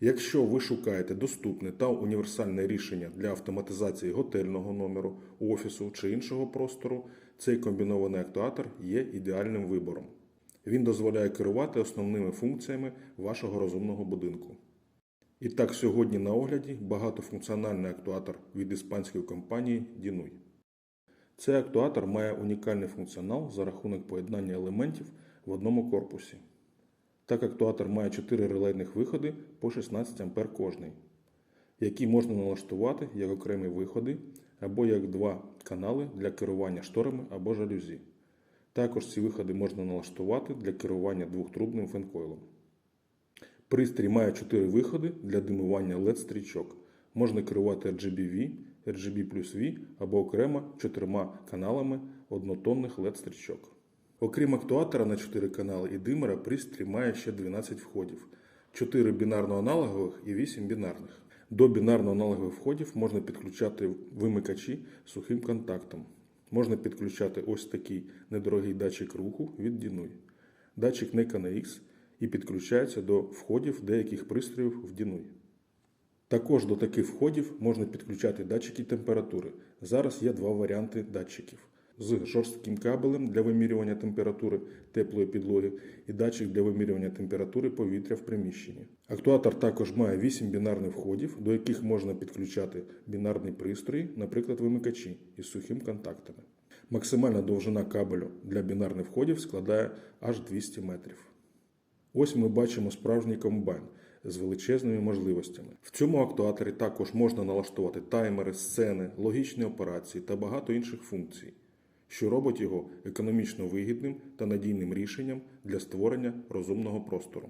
Якщо ви шукаєте доступне та універсальне рішення для автоматизації готельного номеру, офісу чи іншого простору, цей комбінований актуатор є ідеальним вибором. Він дозволяє керувати основними функціями вашого розумного будинку. І так, сьогодні на огляді багатофункціональний актуатор від іспанської компанії Dinui. Цей актуатор має унікальний функціонал за рахунок поєднання елементів в одному корпусі. Так, актуатор має 4 релейних виходи по 16 А кожний, які можна налаштувати як окремі виходи або як два канали для керування шторами або жалюзі. Також ці виходи можна налаштувати для керування двохтрубним фенкойлом. Пристрій має 4 виходи для димування LED-стрічок. Можна керувати RGB-V, RGB V або окремо чотирма каналами однотонних LED-стрічок. Окрім актуатора на 4 канали і димера, пристрій має ще 12 входів, 4 бінарно-аналогових і 8 бінарних. До бінарно-аналогових входів можна підключати вимикачі сухим контактом. Можна підключати ось такий недорогий датчик руху від Dinui. Датчик NECA NX і підключається до входів деяких пристроїв в Dinui. Також до таких входів можна підключати датчики температури. Зараз є два варіанти датчиків з жорстким кабелем для вимірювання температури теплої підлоги і датчик для вимірювання температури повітря в приміщенні. Актуатор також має 8 бінарних входів, до яких можна підключати бінарні пристрої, наприклад, вимикачі із сухим контактами. Максимальна довжина кабелю для бінарних входів складає аж 200 метрів. Ось ми бачимо справжній комбайн з величезними можливостями. В цьому актуаторі також можна налаштувати таймери, сцени, логічні операції та багато інших функцій, що робить його економічно вигідним та надійним рішенням для створення розумного простору.